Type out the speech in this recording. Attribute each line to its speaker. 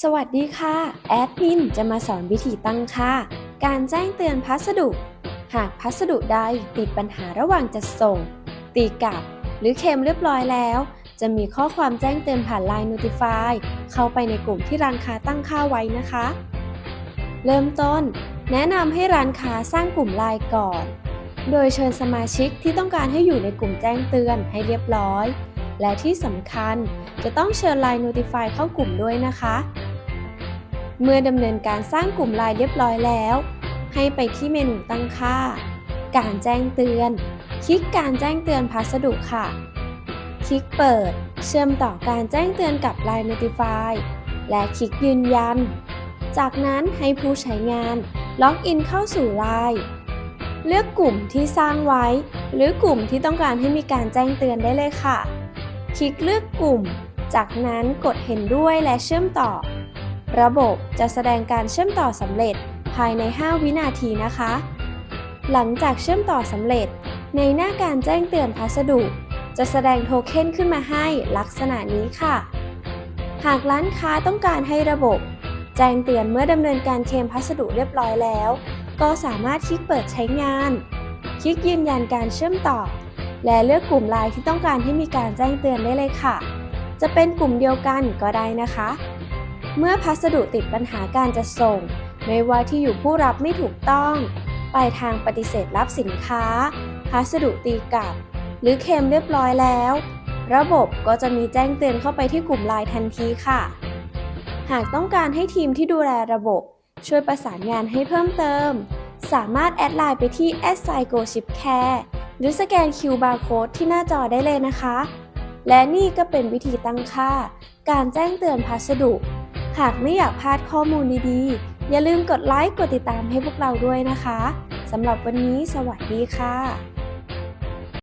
Speaker 1: สวัสดีค่ะ แอดมินจะมาสอนวิธีตั้งค่า การแจ้งเตือนพัสดุ หากพัสดุใดติดปัญหาระหว่างจัดส่ง ตีกลับ หรือเคมเรียบร้อยแล้ว จะมีข้อความแจ้งเตือนผ่าน Line Notify เข้าไปในกลุ่มที่ร้านค้าตั้งค่าไว้นะคะ เริ่มต้น แนะนำให้ร้านค้าสร้างกลุ่มไลน์ก่อน โดยเชิญสมาชิกที่ต้องการให้อยู่ในกลุ่มแจ้งเตือนให้เรียบร้อย และที่สำคัญจะต้องเชิญ Line Notify เข้ากลุ่มด้วยนะคะ เมื่อดำเนินการสร้างกลุ่มไลน์เรียบร้อยแล้ว ให้ไปที่เมนูตั้งค่า การแจ้งเตือน คลิกการแจ้งเตือนพัสดุค่ะ คลิกเปิด เชื่อมต่อการแจ้งเตือนกับ Line Notify และคลิกยืนยัน จากนั้นให้ผู้ใช้งานล็อกอินเข้าสู่ Line เลือกกลุ่มที่สร้างไว้ หรือกลุ่มที่ต้องการให้มีการแจ้งเตือนได้เลยค่ะ คลิกเลือกกลุ่ม จากนั้นกดเห็นด้วยและเชื่อมต่อ ระบบจะแสดงการเชื่อมต่อสำเร็จภายใน 5 วินาทีนะคะ หลังจากเชื่อมต่อสำเร็จ ในหน้าการแจ้งเตือนพัสดุ จะแสดงโทเค็นขึ้นมาให้ลักษณะนี้ค่ะ หากร้านค้าต้องการให้ระบบ แจ้งเตือนเมื่อดำเนินการเคลมพัสดุเรียบร้อยแล้ว ก็สามารถคลิกเปิดใช้งาน คลิกยืนยันการเชื่อมต่อ และเลือกกลุ่มไลน์ที่ต้องการให้มีการแจ้งเตือนได้เลยค่ะ จะเป็นกลุ่มเดียวกันก็ได้นะคะ เมื่อพัสดุติดปัญหาการจะส่ง ไม่ว่าที่อยู่ผู้รับไม่ถูกต้อง ไปทางปฏิเสธรับสินค้า พัสดุตีกลับ หรือเคมเรียบร้อยแล้ว ระบบก็จะมีแจ้งเตือนเข้าไปที่กลุ่มไลน์ทันทีค่ะ หากต้องการให้ทีมที่ดูแลระบบ ช่วยประสานงานให้เพิ่มเติม สามารถแอดไลน์ไปที่ s i g o s h i p Care หรือสแกน QR Code ที่หน้าจอได้เลยนะคะ และนี่ก็เป็นวิธีตั้งค่า การแจ้งเตือนพัสดุ หากไม่อยากพลาดข้อมูลดีๆ อย่าลืมกดไลค์ กดติดตามให้พวกเราด้วยนะคะ สำหรับวันนี้สวัสดีค่ะ